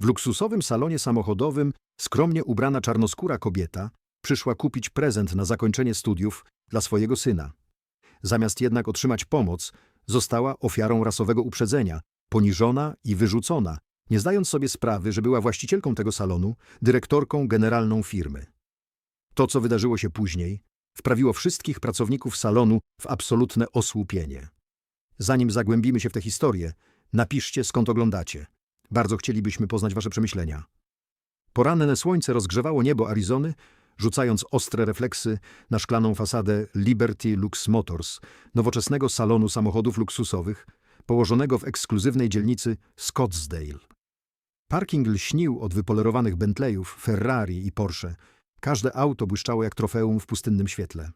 W luksusowym salonie samochodowym skromnie ubrana czarnoskóra kobieta przyszła kupić prezent na zakończenie studiów dla swojego syna. Zamiast jednak otrzymać pomoc, została ofiarą rasowego uprzedzenia, poniżona i wyrzucona, nie zdając sobie sprawy, że była właścicielką tego salonu, dyrektorką generalną firmy. To, co wydarzyło się później, wprawiło wszystkich pracowników salonu w absolutne osłupienie. Zanim zagłębimy się w tę historię, napiszcie skąd oglądacie. Bardzo chcielibyśmy poznać wasze przemyślenia. Poranne słońce rozgrzewało niebo Arizony, rzucając ostre refleksy na szklaną fasadę Liberty Lux Motors, nowoczesnego salonu samochodów luksusowych, położonego w ekskluzywnej dzielnicy Scottsdale. Parking lśnił od wypolerowanych Bentleyów, Ferrari i Porsche. Każde auto błyszczało jak trofeum w pustynnym świetle.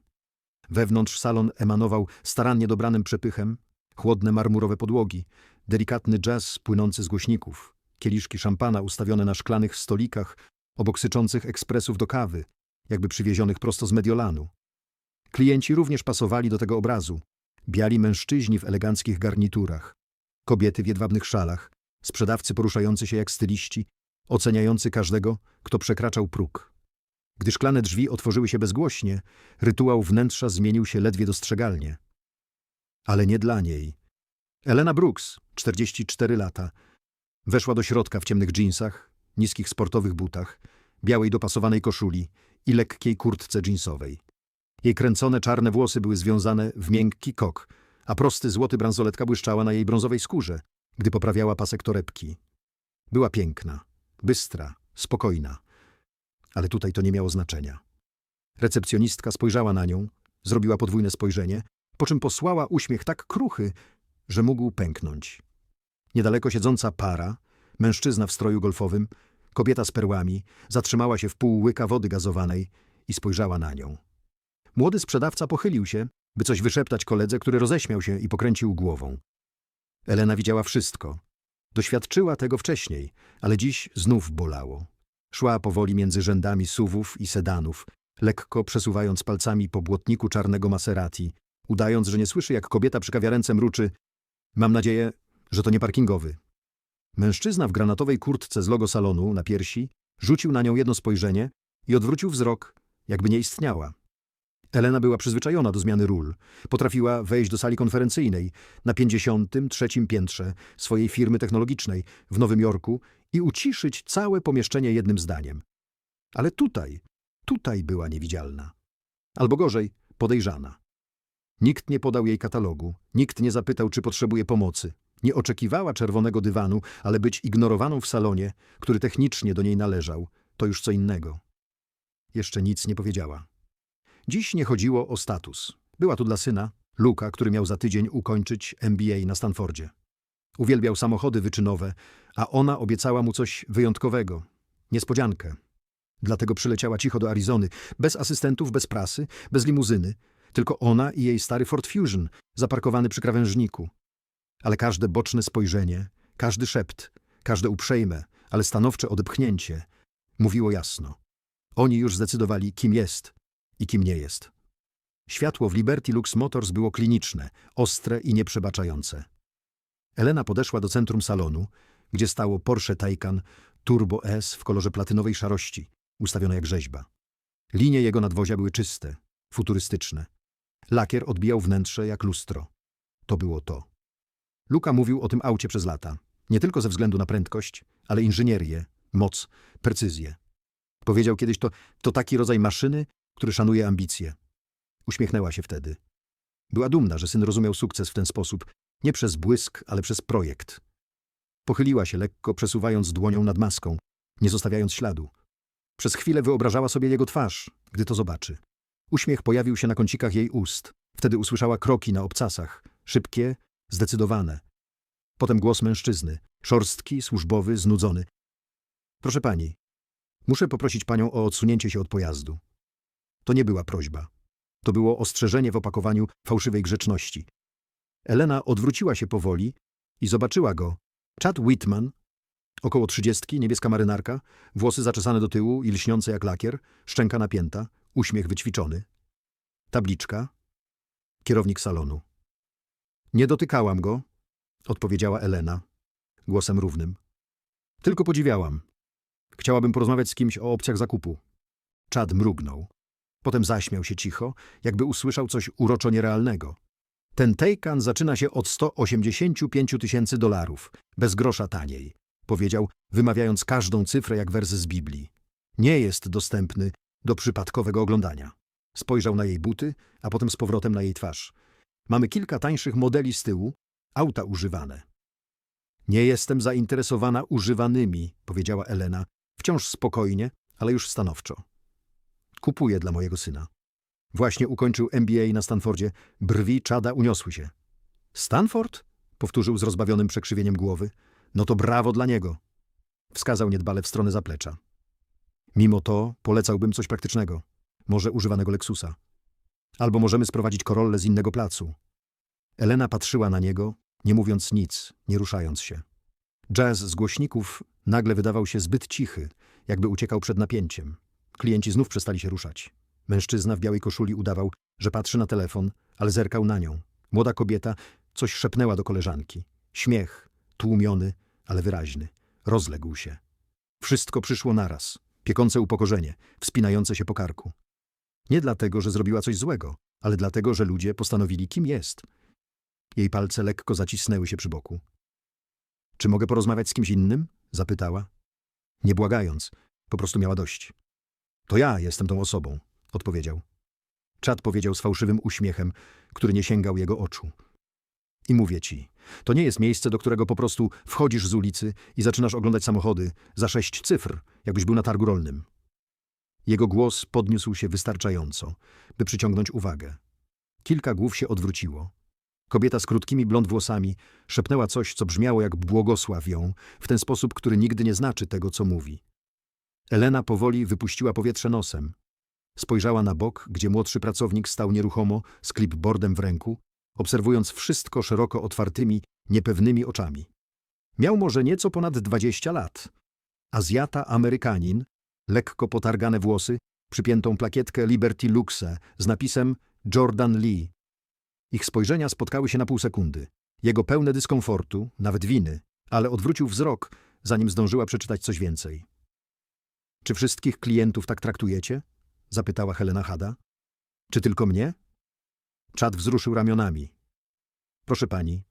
Wewnątrz salon emanował starannie dobranym przepychem, chłodne marmurowe podłogi, delikatny jazz płynący z głośników, kieliszki szampana ustawione na szklanych stolikach obok syczących ekspresów do kawy, jakby przywiezionych prosto z Mediolanu. Klienci również pasowali do tego obrazu. Biali mężczyźni w eleganckich garniturach, kobiety w jedwabnych szalach, sprzedawcy poruszający się jak styliści, oceniający każdego, kto przekraczał próg. Gdy szklane drzwi otworzyły się bezgłośnie, rytuał wnętrza zmienił się ledwie dostrzegalnie. Ale nie dla niej. Elena Brooks, 44 lata, weszła do środka w ciemnych dżinsach, niskich sportowych butach, białej dopasowanej koszuli i lekkiej kurtce dżinsowej. Jej kręcone czarne włosy były związane w miękki kok, a prosty złoty bransoletka błyszczała na jej brązowej skórze, gdy poprawiała pasek torebki. Była piękna, bystra, spokojna. Ale tutaj to nie miało znaczenia. Recepcjonistka spojrzała na nią, zrobiła podwójne spojrzenie, po czym posłała uśmiech tak kruchy, że mógł pęknąć. Niedaleko siedząca para, mężczyzna w stroju golfowym, kobieta z perłami, zatrzymała się w pół łyka wody gazowanej i spojrzała na nią. Młody sprzedawca pochylił się, by coś wyszeptać koledze, który roześmiał się i pokręcił głową. Elena widziała wszystko. Doświadczyła tego wcześniej, ale dziś znów bolało. Szła powoli między rzędami suwów i sedanów, lekko przesuwając palcami po błotniku czarnego Maserati, udając, że nie słyszy, jak kobieta przy kawiarence mruczy. Mam nadzieję, że to nie parkingowy. Mężczyzna w granatowej kurtce z logo salonu na piersi rzucił na nią jedno spojrzenie i odwrócił wzrok, jakby nie istniała. Elena była przyzwyczajona do zmiany ról. Potrafiła wejść do sali konferencyjnej na 53. piętrze swojej firmy technologicznej w Nowym Jorku i uciszyć całe pomieszczenie jednym zdaniem. Ale tutaj, tutaj była niewidzialna. Albo gorzej, podejrzana. Nikt nie podał jej katalogu, nikt nie zapytał, czy potrzebuje pomocy. Nie oczekiwała czerwonego dywanu, ale być ignorowaną w salonie, który technicznie do niej należał, to już co innego. Jeszcze nic nie powiedziała. Dziś nie chodziło o status. Była tu dla syna, Luka, który miał za tydzień ukończyć MBA na Stanfordzie. Uwielbiał samochody wyczynowe, a ona obiecała mu coś wyjątkowego. Niespodziankę. Dlatego przyleciała cicho do Arizony, bez asystentów, bez prasy, bez limuzyny. Tylko ona i jej stary Ford Fusion, zaparkowany przy krawężniku. Ale każde boczne spojrzenie, każdy szept, każde uprzejme, ale stanowcze odepchnięcie mówiło jasno. Oni już zdecydowali, kim jest i kim nie jest. Światło w Liberty Lux Motors było kliniczne, ostre i nieprzebaczające. Elena podeszła do centrum salonu, gdzie stało Porsche Taycan Turbo S w kolorze platynowej szarości, ustawione jak rzeźba. Linie jego nadwozia były czyste, futurystyczne. Lakier odbijał wnętrze jak lustro. To było to. Luka mówił o tym aucie przez lata. Nie tylko ze względu na prędkość, ale inżynierię, moc, precyzję. Powiedział kiedyś to, to taki rodzaj maszyny, który szanuje ambicje. Uśmiechnęła się wtedy. Była dumna, że syn rozumiał sukces w ten sposób, nie przez błysk, ale przez projekt. Pochyliła się lekko, przesuwając dłonią nad maską, nie zostawiając śladu. Przez chwilę wyobrażała sobie jego twarz, gdy to zobaczy. Uśmiech pojawił się na kącikach jej ust. Wtedy usłyszała kroki na obcasach, szybkie, zdecydowane. Potem głos mężczyzny, szorstki, służbowy, znudzony. Proszę pani, muszę poprosić panią o odsunięcie się od pojazdu. To nie była prośba. To było ostrzeżenie w opakowaniu fałszywej grzeczności. Elena odwróciła się powoli i zobaczyła go. Chad Whitman, około trzydziestki, niebieska marynarka, włosy zaczesane do tyłu i lśniące jak lakier, szczęka napięta, uśmiech wyćwiczony. Tabliczka. Kierownik salonu. Nie dotykałam go, odpowiedziała Elena, głosem równym. Tylko podziwiałam. Chciałabym porozmawiać z kimś o opcjach zakupu. Chad mrugnął. Potem zaśmiał się cicho, jakby usłyszał coś uroczo nierealnego. Ten Taycan zaczyna się od 185 tysięcy dolarów, bez grosza taniej, powiedział, wymawiając każdą cyfrę jak wers z Biblii. Nie jest dostępny do przypadkowego oglądania. Spojrzał na jej buty, a potem z powrotem na jej twarz. Mamy kilka tańszych modeli z tyłu, auta używane. Nie jestem zainteresowana używanymi, powiedziała Elena, wciąż spokojnie, ale już stanowczo. Kupuję dla mojego syna. Właśnie ukończył MBA na Stanfordzie, brwi czada uniosły się. Stanford? powtórzył z rozbawionym przekrzywieniem głowy. No to brawo dla niego. Wskazał niedbale w stronę zaplecza. Mimo to polecałbym coś praktycznego. Może używanego Lexusa. Albo możemy sprowadzić Corollę z innego placu. Elena patrzyła na niego, nie mówiąc nic, nie ruszając się. Jazz z głośników nagle wydawał się zbyt cichy, jakby uciekał przed napięciem. Klienci znów przestali się ruszać. Mężczyzna w białej koszuli udawał, że patrzy na telefon, ale zerkał na nią. Młoda kobieta coś szepnęła do koleżanki. Śmiech, tłumiony, ale wyraźny. Rozległ się. Wszystko przyszło naraz. Piekące upokorzenie, wspinające się po karku. Nie dlatego, że zrobiła coś złego, ale dlatego, że ludzie postanowili, kim jest. Jej palce lekko zacisnęły się przy boku. Czy mogę porozmawiać z kimś innym? zapytała. Nie błagając, po prostu miała dość. To ja jestem tą osobą, odpowiedział. Czad powiedział z fałszywym uśmiechem, który nie sięgał jego oczu. I mówię ci, to nie jest miejsce, do którego po prostu wchodzisz z ulicy i zaczynasz oglądać samochody za sześć cyfr, jakbyś był na targu rolnym. Jego głos podniósł się wystarczająco, by przyciągnąć uwagę. Kilka głów się odwróciło. Kobieta z krótkimi blond włosami szepnęła coś, co brzmiało jak błogosław ją, w ten sposób, który nigdy nie znaczy tego, co mówi. Elena powoli wypuściła powietrze nosem. Spojrzała na bok, gdzie młodszy pracownik stał nieruchomo z clipboardem w ręku, obserwując wszystko szeroko otwartymi, niepewnymi oczami. Miał może nieco ponad dwadzieścia lat. Azjata Amerykanin, lekko potargane włosy, przypiętą plakietkę Liberty Luxe z napisem Jordan Lee. Ich spojrzenia spotkały się na pół sekundy. Jego pełne dyskomfortu, nawet winy, ale odwrócił wzrok, zanim zdążyła przeczytać coś więcej. Czy wszystkich klientów tak traktujecie? zapytała Helena Hada. Czy tylko mnie? Czad wzruszył ramionami. Proszę pani,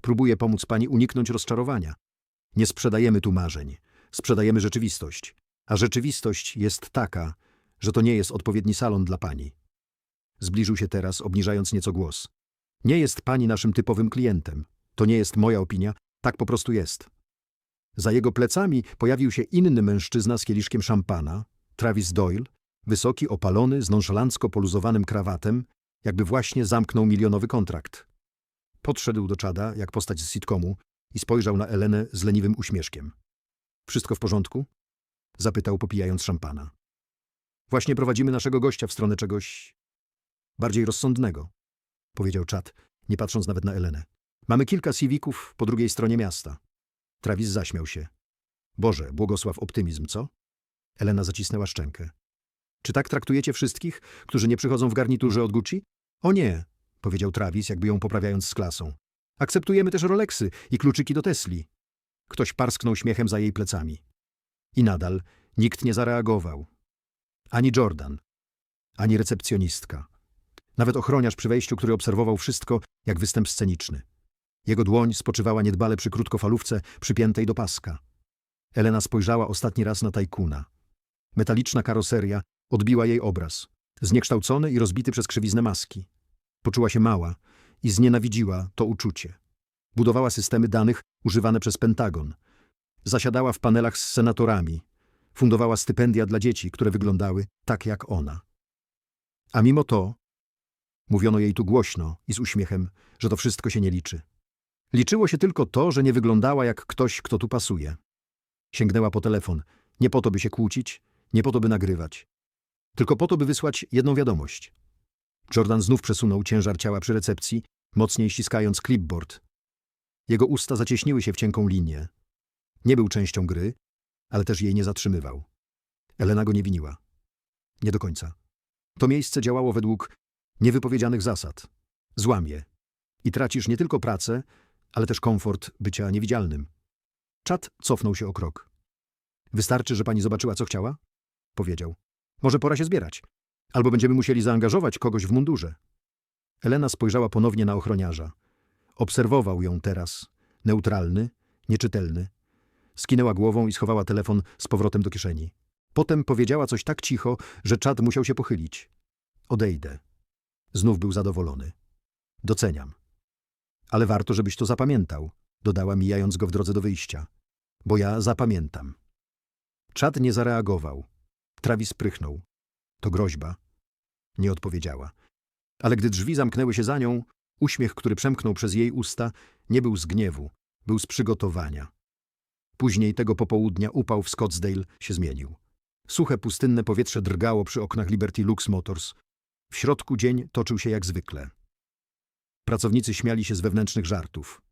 próbuję pomóc pani uniknąć rozczarowania. Nie sprzedajemy tu marzeń, sprzedajemy rzeczywistość. A rzeczywistość jest taka, że to nie jest odpowiedni salon dla pani. Zbliżył się teraz, obniżając nieco głos. Nie jest pani naszym typowym klientem. To nie jest moja opinia, tak po prostu jest. Za jego plecami pojawił się inny mężczyzna z kieliszkiem szampana, Travis Doyle, wysoki, opalony, z nonszalancko poluzowanym krawatem, jakby właśnie zamknął milionowy kontrakt. Podszedł do czada, jak postać z sitcomu, i spojrzał na Elenę z leniwym uśmieszkiem. Wszystko w porządku? Zapytał, popijając szampana. Właśnie prowadzimy naszego gościa w stronę czegoś bardziej rozsądnego, powiedział czad, nie patrząc nawet na Elenę. Mamy kilka civików po drugiej stronie miasta. Travis zaśmiał się. Boże, błogosław optymizm, co? Elena zacisnęła szczękę. Czy tak traktujecie wszystkich, którzy nie przychodzą w garniturze od Gucci? O nie, powiedział Travis, jakby ją poprawiając z klasą. Akceptujemy też Rolexy i kluczyki do Tesli. Ktoś parsknął śmiechem za jej plecami. I nadal nikt nie zareagował. Ani Jordan, ani recepcjonistka. Nawet ochroniarz przy wejściu, który obserwował wszystko jak występ sceniczny. Jego dłoń spoczywała niedbale przy krótkofalówce przypiętej do paska. Elena spojrzała ostatni raz na tajkuna. Metaliczna karoseria odbiła jej obraz, zniekształcony i rozbity przez krzywiznę maski. Poczuła się mała i znienawidziła to uczucie. Budowała systemy danych używane przez Pentagon. Zasiadała w panelach z senatorami. Fundowała stypendia dla dzieci, które wyglądały tak jak ona. A mimo to mówiono jej tu głośno i z uśmiechem, że to wszystko się nie liczy. Liczyło się tylko to, że nie wyglądała jak ktoś, kto tu pasuje. Sięgnęła po telefon, nie po to, by się kłócić, nie po to, by nagrywać. Tylko po to, by wysłać jedną wiadomość. Jordan znów przesunął ciężar ciała przy recepcji, mocniej ściskając clipboard. Jego usta zacieśniły się w cienką linię. Nie był częścią gry, ale też jej nie zatrzymywał. Elena go nie winiła. Nie do końca. To miejsce działało według niewypowiedzianych zasad. Złamie. I tracisz nie tylko pracę, ale też komfort bycia niewidzialnym. Czad cofnął się o krok. Wystarczy, że pani zobaczyła, co chciała? Powiedział. Może pora się zbierać. Albo będziemy musieli zaangażować kogoś w mundurze. Elena spojrzała ponownie na ochroniarza. Obserwował ją teraz. Neutralny, nieczytelny. Skinęła głową i schowała telefon z powrotem do kieszeni. Potem powiedziała coś tak cicho, że czad musiał się pochylić. Odejdę. Znów był zadowolony. Doceniam. Ale warto, żebyś to zapamiętał, dodała, mijając go w drodze do wyjścia. Bo ja zapamiętam. Czad nie zareagował. Travis prychnął. To groźba. Nie odpowiedziała. Ale gdy drzwi zamknęły się za nią, uśmiech, który przemknął przez jej usta, nie był z gniewu, był z przygotowania. Później tego popołudnia upał w Scottsdale się zmienił. Suche, pustynne powietrze drgało przy oknach Liberty Lux Motors. W środku dzień toczył się jak zwykle. Pracownicy śmiali się z wewnętrznych żartów.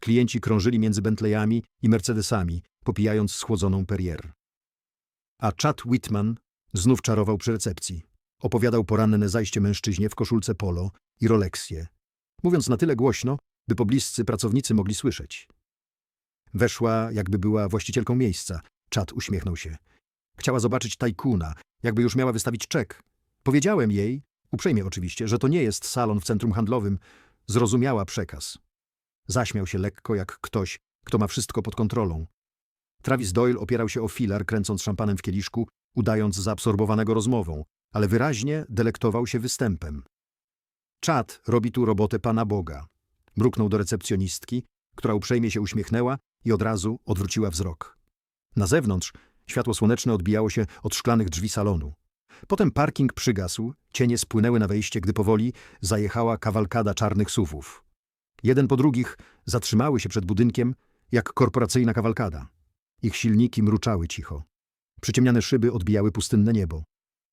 Klienci krążyli między Bentleyami i Mercedesami, popijając schłodzoną Perrier. A Chad Whitman znów czarował przy recepcji. Opowiadał poranne zajście mężczyźnie w koszulce polo i Rolexie, mówiąc na tyle głośno, by pobliscy pracownicy mogli słyszeć. Weszła, jakby była właścicielką miejsca. Chad uśmiechnął się. Chciała zobaczyć tajkuna, jakby już miała wystawić czek. Powiedziałem jej, uprzejmie oczywiście, że to nie jest salon w centrum handlowym. Zrozumiała przekaz. Zaśmiał się lekko jak ktoś, kto ma wszystko pod kontrolą. Travis Doyle opierał się o filar, kręcąc szampanem w kieliszku, udając zaabsorbowanego rozmową, ale wyraźnie delektował się występem. Czad robi tu robotę Pana Boga. Mruknął do recepcjonistki, która uprzejmie się uśmiechnęła i od razu odwróciła wzrok. Na zewnątrz światło słoneczne odbijało się od szklanych drzwi salonu. Potem parking przygasł, cienie spłynęły na wejście, gdy powoli zajechała kawalkada czarnych suwów. Jeden po drugich zatrzymały się przed budynkiem, jak korporacyjna kawalkada. Ich silniki mruczały cicho. Przyciemniane szyby odbijały pustynne niebo.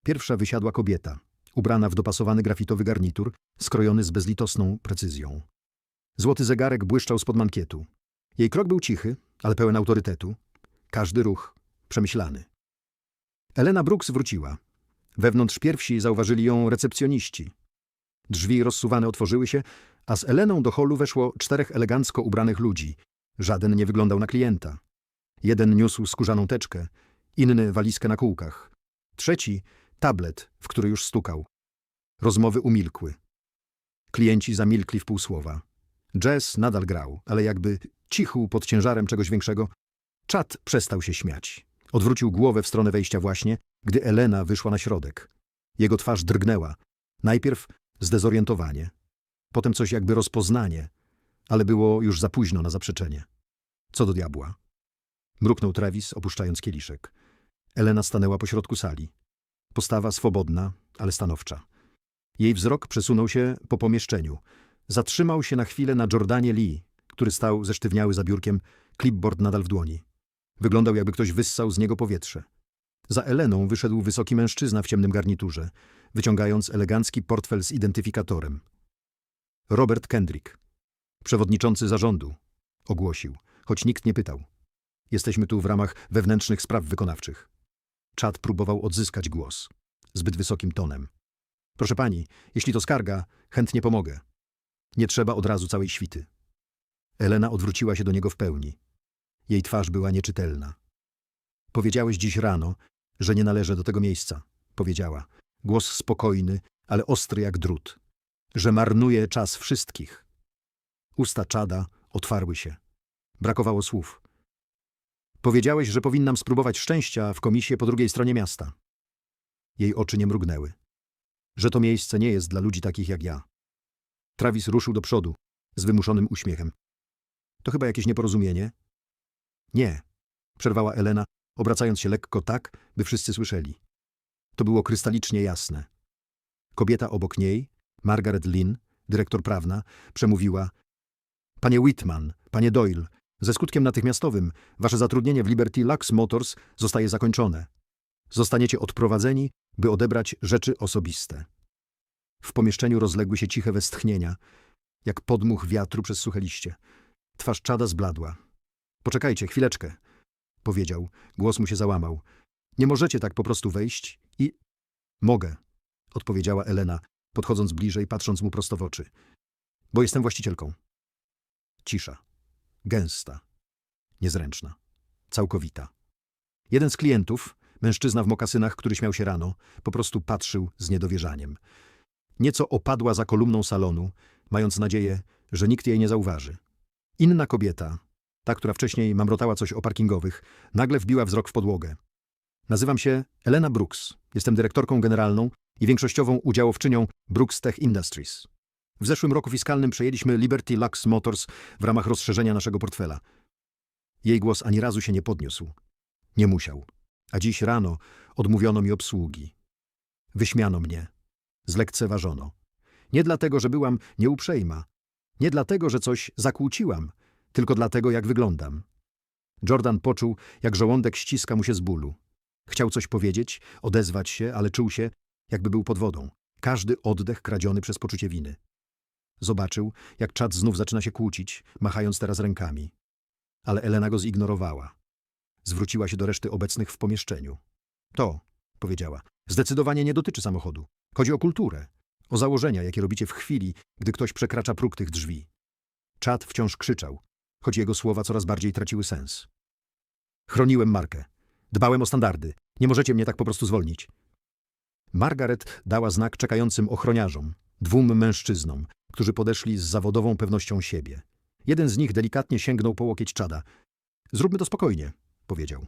Pierwsza wysiadła kobieta, ubrana w dopasowany grafitowy garnitur, skrojony z bezlitosną precyzją. Złoty zegarek błyszczał spod mankietu. Jej krok był cichy, ale pełen autorytetu. Każdy ruch przemyślany. Elena Brooks wróciła. Wewnątrz pierwsi zauważyli ją recepcjoniści. Drzwi rozsuwane otworzyły się, a z Eleną do holu weszło czterech elegancko ubranych ludzi. Żaden nie wyglądał na klienta. Jeden niósł skórzaną teczkę, inny walizkę na kółkach. Trzeci tablet, w który już stukał. Rozmowy umilkły. Klienci zamilkli w półsłowa. Jazz nadal grał, ale jakby cichł pod ciężarem czegoś większego. Czad przestał się śmiać. Odwrócił głowę w stronę wejścia właśnie, gdy Elena wyszła na środek. Jego twarz drgnęła. Najpierw zdezorientowanie, potem coś jakby rozpoznanie, ale było już za późno na zaprzeczenie. Co do diabła? Mruknął Travis, opuszczając kieliszek. Elena stanęła pośrodku sali. Postawa swobodna, ale stanowcza. Jej wzrok przesunął się po pomieszczeniu. Zatrzymał się na chwilę na Jordanie Lee, który stał zesztywniały za biurkiem, clipboard nadal w dłoni. Wyglądał, jakby ktoś wyssał z niego powietrze. Za Eleną wyszedł wysoki mężczyzna w ciemnym garniturze, wyciągając elegancki portfel z identyfikatorem. Robert Kendrick, przewodniczący zarządu, ogłosił, choć nikt nie pytał. Jesteśmy tu w ramach wewnętrznych spraw wykonawczych. Czad próbował odzyskać głos. Zbyt wysokim tonem. Proszę pani, jeśli to skarga, chętnie pomogę. Nie trzeba od razu całej świty. Elena odwróciła się do niego w pełni. Jej twarz była nieczytelna. Powiedziałeś dziś rano, że nie należę do tego miejsca, powiedziała. Głos spokojny, ale ostry jak drut. Że marnuje czas wszystkich. Usta czada otwarły się. Brakowało słów. Powiedziałeś, że powinnam spróbować szczęścia w komisie po drugiej stronie miasta. Jej oczy nie mrugnęły. Że to miejsce nie jest dla ludzi takich jak ja. Travis ruszył do przodu, z wymuszonym uśmiechem. To chyba jakieś nieporozumienie? Nie, przerwała Elena, obracając się lekko tak, by wszyscy słyszeli. To było krystalicznie jasne. Kobieta obok niej, Margaret Lynn, dyrektor prawna, przemówiła Panie Whitman, panie Doyle, ze skutkiem natychmiastowym wasze zatrudnienie w Liberty Lux Motors zostaje zakończone. Zostaniecie odprowadzeni, by odebrać rzeczy osobiste. W pomieszczeniu rozległy się ciche westchnienia, jak podmuch wiatru przez suche liście. Twarz czada zbladła. Poczekajcie, chwileczkę, powiedział. Głos mu się załamał. Nie możecie tak po prostu wejść i... Mogę, odpowiedziała Elena, podchodząc bliżej, patrząc mu prosto w oczy. Bo jestem właścicielką. Cisza. Gęsta. Niezręczna. Całkowita. Jeden z klientów, mężczyzna w mokasynach, który śmiał się rano, po prostu patrzył z niedowierzaniem. Nieco opadła za kolumną salonu, mając nadzieję, że nikt jej nie zauważy. Inna kobieta, ta, która wcześniej mamrotała coś o parkingowych, nagle wbiła wzrok w podłogę. Nazywam się Elena Brooks. Jestem dyrektorką generalną i większościową udziałowczynią Brooks Tech Industries. W zeszłym roku fiskalnym przejęliśmy Liberty Lux Motors w ramach rozszerzenia naszego portfela. Jej głos ani razu się nie podniósł. Nie musiał. A dziś rano odmówiono mi obsługi. Wyśmiano mnie. Zlekceważono. Nie dlatego, że byłam nieuprzejma. Nie dlatego, że coś zakłóciłam, tylko dlatego, jak wyglądam. Jordan poczuł, jak żołądek ściska mu się z bólu. Chciał coś powiedzieć, odezwać się, ale czuł się, jakby był pod wodą. Każdy oddech kradziony przez poczucie winy. Zobaczył, jak czad znów zaczyna się kłócić, machając teraz rękami. Ale Elena go zignorowała. Zwróciła się do reszty obecnych w pomieszczeniu. To, powiedziała, zdecydowanie nie dotyczy samochodu. Chodzi o kulturę, o założenia, jakie robicie w chwili, gdy ktoś przekracza próg tych drzwi. Czad wciąż krzyczał, choć jego słowa coraz bardziej traciły sens. Chroniłem markę. Dbałem o standardy. Nie możecie mnie tak po prostu zwolnić. Margaret dała znak czekającym ochroniarzom, dwóm mężczyznom, którzy podeszli z zawodową pewnością siebie. Jeden z nich delikatnie sięgnął po łokieć czada. Zróbmy to spokojnie, powiedział.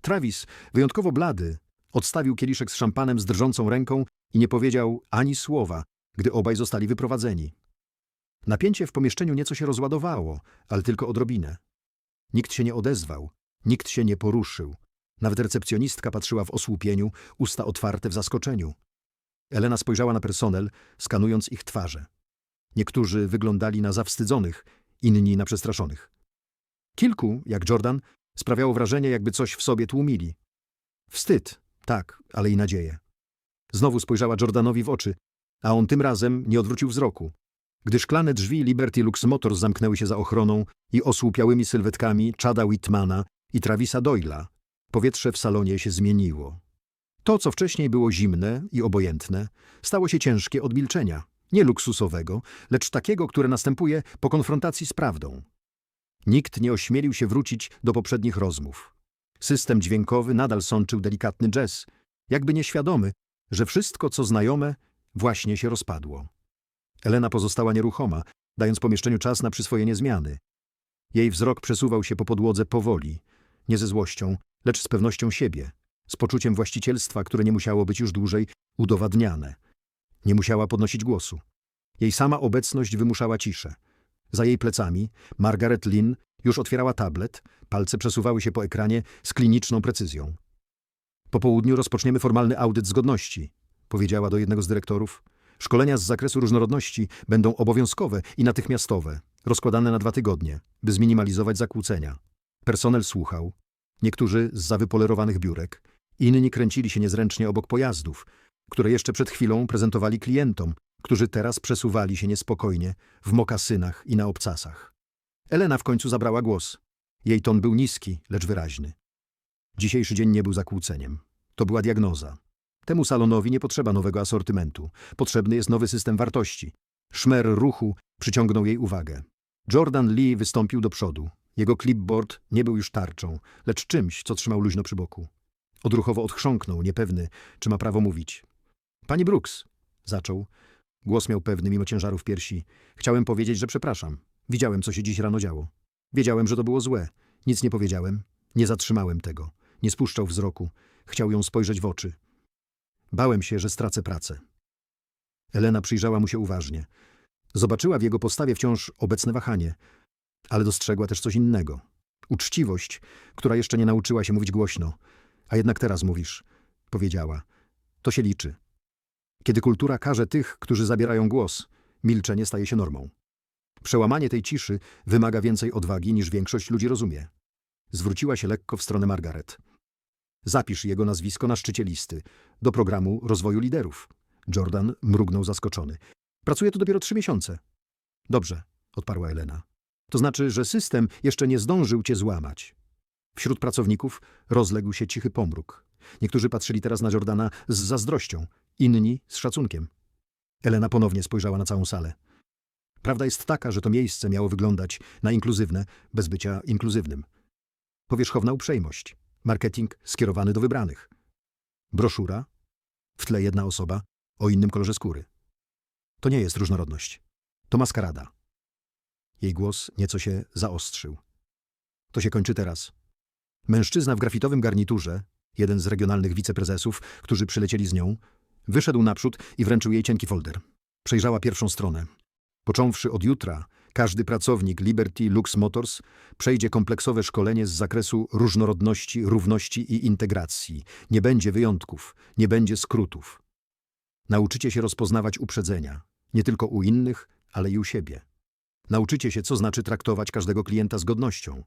Travis, wyjątkowo blady, odstawił kieliszek z szampanem z drżącą ręką i nie powiedział ani słowa, gdy obaj zostali wyprowadzeni. Napięcie w pomieszczeniu nieco się rozładowało, ale tylko odrobinę. Nikt się nie odezwał, nikt się nie poruszył. Nawet recepcjonistka patrzyła w osłupieniu, usta otwarte w zaskoczeniu. Elena spojrzała na personel, skanując ich twarze. Niektórzy wyglądali na zawstydzonych, inni na przestraszonych. Kilku, jak Jordan, sprawiało wrażenie, jakby coś w sobie tłumili. Wstyd, tak, ale i nadzieję. Znowu spojrzała Jordanowi w oczy, a on tym razem nie odwrócił wzroku. Gdy szklane drzwi Liberty Lux Motors zamknęły się za ochroną i osłupiałymi sylwetkami Chada Whitmana i Travisa Doyla, powietrze w salonie się zmieniło. To, co wcześniej było zimne i obojętne, stało się ciężkie od milczenia. Nie luksusowego, lecz takiego, które następuje po konfrontacji z prawdą. Nikt nie ośmielił się wrócić do poprzednich rozmów. System dźwiękowy nadal sączył delikatny jazz, jakby nieświadomy, że wszystko, co znajome, właśnie się rozpadło. Elena pozostała nieruchoma, dając pomieszczeniu czas na przyswojenie zmiany. Jej wzrok przesuwał się po podłodze powoli, nie ze złością, lecz z pewnością siebie, z poczuciem właścicielstwa, które nie musiało być już dłużej udowadniane. Nie musiała podnosić głosu. Jej sama obecność wymuszała ciszę. Za jej plecami Margaret Lynn już otwierała tablet, palce przesuwały się po ekranie z kliniczną precyzją. Po południu rozpoczniemy formalny audyt zgodności, powiedziała do jednego z dyrektorów. Szkolenia z zakresu różnorodności będą obowiązkowe i natychmiastowe, rozkładane na dwa tygodnie, by zminimalizować zakłócenia. Personel słuchał. Niektórzy z zawypolerowanych biurek, inni kręcili się niezręcznie obok pojazdów, które jeszcze przed chwilą prezentowali klientom, którzy teraz przesuwali się niespokojnie w mokasynach i na obcasach. Elena w końcu zabrała głos. Jej ton był niski, lecz wyraźny. Dzisiejszy dzień nie był zakłóceniem. To była diagnoza. Temu salonowi nie potrzeba nowego asortymentu. Potrzebny jest nowy system wartości. Szmer ruchu przyciągnął jej uwagę. Jordan Lee wystąpił do przodu. Jego clipboard nie był już tarczą, lecz czymś, co trzymał luźno przy boku. Odruchowo odchrząknął, niepewny, czy ma prawo mówić. Pani Brooks, zaczął. Głos miał pewny, mimo ciężarów piersi. Chciałem powiedzieć, że przepraszam. Widziałem, co się dziś rano działo. Wiedziałem, że to było złe. Nic nie powiedziałem. Nie zatrzymałem tego. Nie spuszczał wzroku. Chciał ją spojrzeć w oczy. Bałem się, że stracę pracę. Elena przyjrzała mu się uważnie. Zobaczyła w jego postawie wciąż obecne wahanie, ale dostrzegła też coś innego. Uczciwość, która jeszcze nie nauczyła się mówić głośno. A jednak teraz mówisz, powiedziała. To się liczy. Kiedy kultura karze tych, którzy zabierają głos, milczenie staje się normą. Przełamanie tej ciszy wymaga więcej odwagi, niż większość ludzi rozumie. Zwróciła się lekko w stronę Margaret. Zapisz jego nazwisko na szczycie listy, do programu rozwoju liderów. Jordan mrugnął zaskoczony. Pracuję tu dopiero trzy miesiące. Dobrze, odparła Elena. To znaczy, że system jeszcze nie zdążył cię złamać. Wśród pracowników rozległ się cichy pomruk. Niektórzy patrzyli teraz na Jordana z zazdrością, inni z szacunkiem. Elena ponownie spojrzała na całą salę. Prawda jest taka, że to miejsce miało wyglądać na inkluzywne, bez bycia inkluzywnym. Powierzchowna uprzejmość. Marketing skierowany do wybranych. Broszura, w tle jedna osoba o innym kolorze skóry. To nie jest różnorodność. To maskarada. Jej głos nieco się zaostrzył. To się kończy teraz. Mężczyzna w grafitowym garniturze, jeden z regionalnych wiceprezesów, którzy przylecieli z nią, wyszedł naprzód i wręczył jej cienki folder. Przejrzała pierwszą stronę. Począwszy od jutra, każdy pracownik Liberty Lux Motors przejdzie kompleksowe szkolenie z zakresu różnorodności, równości i integracji. Nie będzie wyjątków, nie będzie skrótów. Nauczycie się rozpoznawać uprzedzenia, nie tylko u innych, ale i u siebie. Nauczycie się, co znaczy traktować każdego klienta z godnością,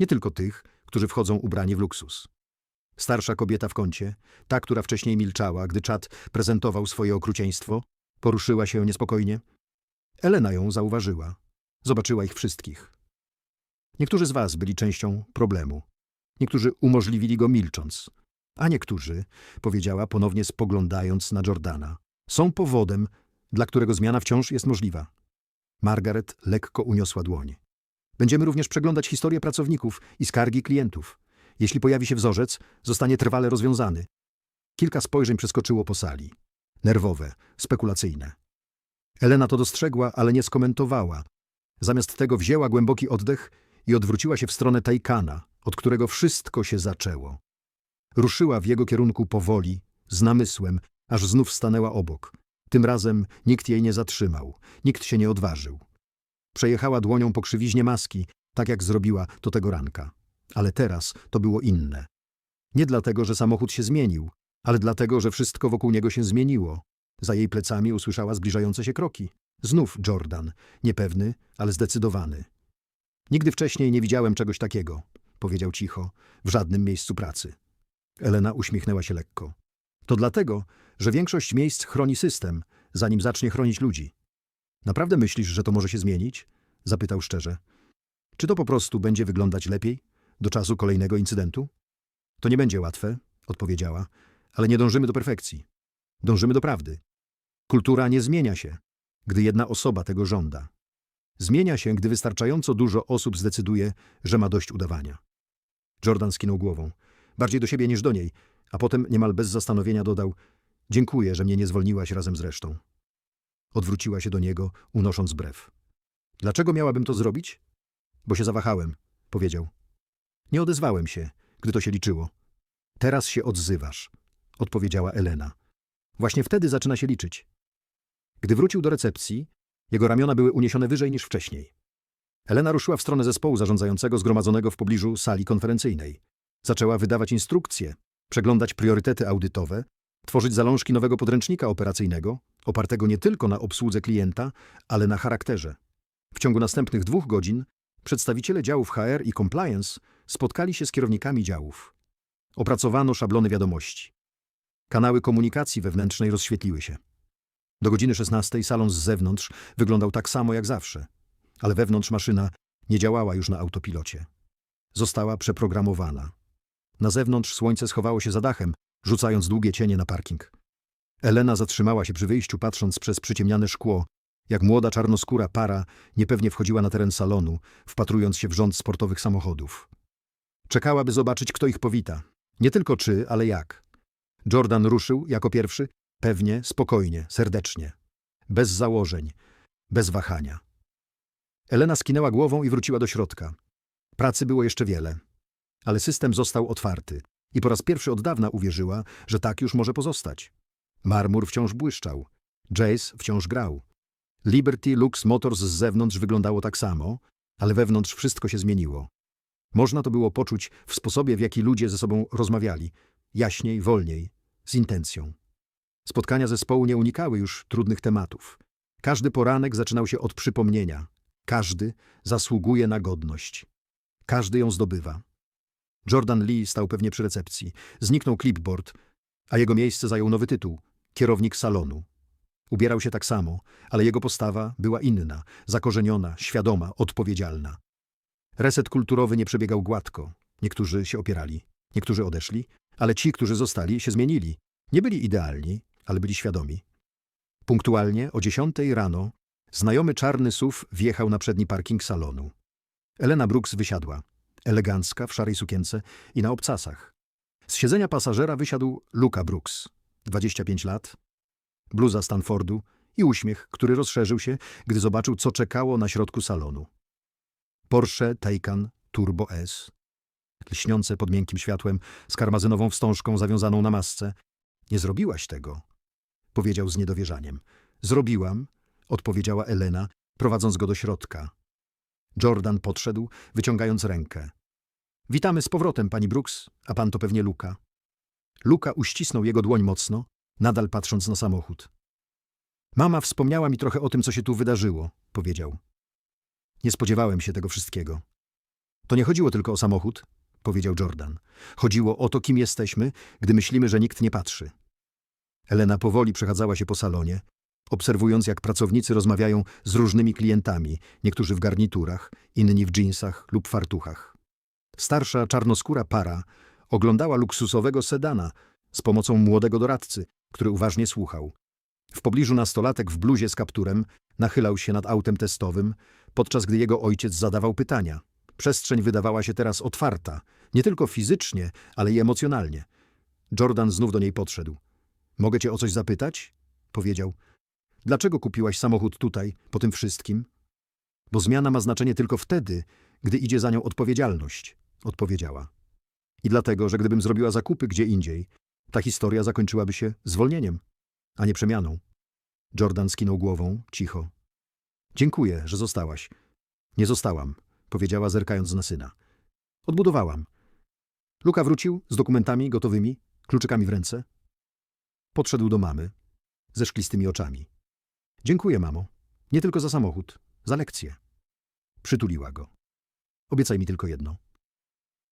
nie tylko tych, którzy wchodzą ubrani w luksus. Starsza kobieta w kącie, ta, która wcześniej milczała, gdy czat prezentował swoje okrucieństwo, poruszyła się niespokojnie. Elena ją zauważyła. Zobaczyła ich wszystkich. Niektórzy z was byli częścią problemu. Niektórzy umożliwili go milcząc. A niektórzy, powiedziała ponownie spoglądając na Jordana, są powodem, dla którego zmiana wciąż jest możliwa. Margaret lekko uniosła dłoń. Będziemy również przeglądać historię pracowników i skargi klientów. Jeśli pojawi się wzorzec, zostanie trwale rozwiązany. Kilka spojrzeń przeskoczyło po sali. Nerwowe, spekulacyjne. Elena to dostrzegła, ale nie skomentowała. Zamiast tego wzięła głęboki oddech i odwróciła się w stronę Tajkana, od którego wszystko się zaczęło. Ruszyła w jego kierunku powoli, z namysłem, aż znów stanęła obok. Tym razem nikt jej nie zatrzymał, nikt się nie odważył. Przejechała dłonią po krzywiźnie maski, tak jak zrobiła to tego ranka. Ale teraz to było inne. Nie dlatego, że samochód się zmienił, ale dlatego, że wszystko wokół niego się zmieniło. Za jej plecami usłyszała zbliżające się kroki. Znów Jordan, niepewny, ale zdecydowany. Nigdy wcześniej nie widziałem czegoś takiego, powiedział cicho, w żadnym miejscu pracy. Elena uśmiechnęła się lekko. To dlatego, że większość miejsc chroni system, zanim zacznie chronić ludzi. Naprawdę myślisz, że to może się zmienić? Zapytał szczerze. Czy to po prostu będzie wyglądać lepiej do czasu kolejnego incydentu? To nie będzie łatwe, odpowiedziała, ale nie dążymy do perfekcji. Dążymy do prawdy. Kultura nie zmienia się, gdy jedna osoba tego żąda. Zmienia się, gdy wystarczająco dużo osób zdecyduje, że ma dość udawania. Jordan skinął głową, bardziej do siebie niż do niej, a potem niemal bez zastanowienia dodał: Dziękuję, że mnie nie zwolniłaś razem z resztą. Odwróciła się do niego, unosząc brew. Dlaczego miałabym to zrobić? Bo się zawahałem, powiedział. Nie odezwałem się, gdy to się liczyło. Teraz się odzywasz, odpowiedziała Elena. Właśnie wtedy zaczyna się liczyć. Gdy wrócił do recepcji, jego ramiona były uniesione wyżej niż wcześniej. Elena ruszyła w stronę zespołu zarządzającego zgromadzonego w pobliżu sali konferencyjnej. Zaczęła wydawać instrukcje, przeglądać priorytety audytowe, tworzyć zalążki nowego podręcznika operacyjnego, opartego nie tylko na obsłudze klienta, ale na charakterze. W ciągu następnych dwóch godzin przedstawiciele działów HR i compliance spotkali się z kierownikami działów. Opracowano szablony wiadomości. Kanały komunikacji wewnętrznej rozświetliły się. Do godziny 16 salon z zewnątrz wyglądał tak samo jak zawsze, ale wewnątrz maszyna nie działała już na autopilocie. Została przeprogramowana. Na zewnątrz słońce schowało się za dachem, rzucając długie cienie na parking. Elena zatrzymała się przy wyjściu, patrząc przez przyciemniane szkło, jak młoda czarnoskóra para niepewnie wchodziła na teren salonu, wpatrując się w rząd sportowych samochodów. Czekała, by zobaczyć, kto ich powita. Nie tylko czy, ale jak. Jordan ruszył jako pierwszy, pewnie, spokojnie, serdecznie. Bez założeń, bez wahania. Elena skinęła głową i wróciła do środka. Pracy było jeszcze wiele. Ale system został otwarty i po raz pierwszy od dawna uwierzyła, że tak już może pozostać. Marmur wciąż błyszczał. Jace wciąż grał. Liberty Lux Motors z zewnątrz wyglądało tak samo, ale wewnątrz wszystko się zmieniło. Można to było poczuć w sposobie, w jaki ludzie ze sobą rozmawiali, jaśniej, wolniej, z intencją. Spotkania zespołu nie unikały już trudnych tematów. Każdy poranek zaczynał się od przypomnienia. Każdy zasługuje na godność. Każdy ją zdobywa. Jordan Lee stał pewnie przy recepcji. Zniknął clipboard, a jego miejsce zajął nowy tytuł – kierownik salonu. Ubierał się tak samo, ale jego postawa była inna, zakorzeniona, świadoma, odpowiedzialna. Reset kulturowy nie przebiegał gładko. Niektórzy się opierali, niektórzy odeszli, ale ci, którzy zostali, się zmienili. Nie byli idealni, ale byli świadomi. Punktualnie o dziesiątej rano znajomy czarny SUV wjechał na przedni parking salonu. Elena Brooks wysiadła, elegancka, w szarej sukience i na obcasach. Z siedzenia pasażera wysiadł Luka Brooks, 25 lat, bluza Stanfordu i uśmiech, który rozszerzył się, gdy zobaczył, co czekało na środku salonu. Porsche Taycan Turbo S, lśniące pod miękkim światłem, z karmazynową wstążką zawiązaną na masce. Nie zrobiłaś tego, powiedział z niedowierzaniem. Zrobiłam, odpowiedziała Elena, prowadząc go do środka. Jordan podszedł, wyciągając rękę. Witamy z powrotem, pani Brooks, a pan to pewnie Luka. Luka uścisnął jego dłoń mocno, nadal patrząc na samochód. Mama wspomniała mi trochę o tym, co się tu wydarzyło, powiedział. Nie spodziewałem się tego wszystkiego. To nie chodziło tylko o samochód, powiedział Jordan. Chodziło o to, kim jesteśmy, gdy myślimy, że nikt nie patrzy. Elena powoli przechadzała się po salonie, obserwując, jak pracownicy rozmawiają z różnymi klientami, niektórzy w garniturach, inni w dżinsach lub fartuchach. Starsza, czarnoskóra para oglądała luksusowego sedana z pomocą młodego doradcy, który uważnie słuchał. W pobliżu nastolatek w bluzie z kapturem nachylał się nad autem testowym, podczas gdy jego ojciec zadawał pytania. Przestrzeń wydawała się teraz otwarta, nie tylko fizycznie, ale i emocjonalnie. Jordan znów do niej podszedł. Mogę cię o coś zapytać? Powiedział. Dlaczego kupiłaś samochód tutaj, po tym wszystkim? Bo zmiana ma znaczenie tylko wtedy, gdy idzie za nią odpowiedzialność, odpowiedziała. I dlatego, że gdybym zrobiła zakupy gdzie indziej, ta historia zakończyłaby się zwolnieniem, a nie przemianą. Jordan skinął głową, cicho. Dziękuję, że zostałaś. Nie zostałam, powiedziała zerkając na syna. Odbudowałam. Luka wrócił z dokumentami gotowymi, kluczykami w ręce. Podszedł do mamy, ze szklistymi oczami. Dziękuję, mamo. Nie tylko za samochód, za lekcję. Przytuliła go. Obiecaj mi tylko jedno.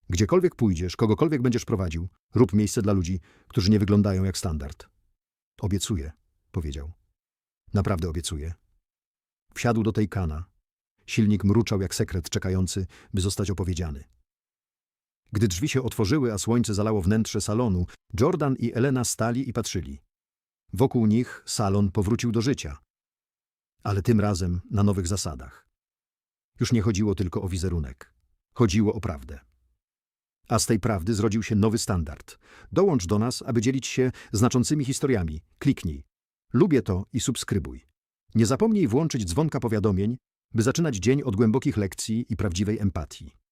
Gdziekolwiek pójdziesz, kogokolwiek będziesz prowadził, rób miejsce dla ludzi, którzy nie wyglądają jak standard. Obiecuję, powiedział. Naprawdę obiecuję. Wsiadł do tej kana. Silnik mruczał jak sekret czekający, by zostać opowiedziany. Gdy drzwi się otworzyły, a słońce zalało wnętrze salonu, Jordan i Elena stali i patrzyli. Wokół nich salon powrócił do życia. Ale tym razem na nowych zasadach. Już nie chodziło tylko o wizerunek. Chodziło o prawdę. A z tej prawdy zrodził się nowy standard. Dołącz do nas, aby dzielić się znaczącymi historiami. Kliknij. Lubię to i subskrybuj. Nie zapomnij włączyć dzwonka powiadomień, by zaczynać dzień od głębokich lekcji i prawdziwej empatii.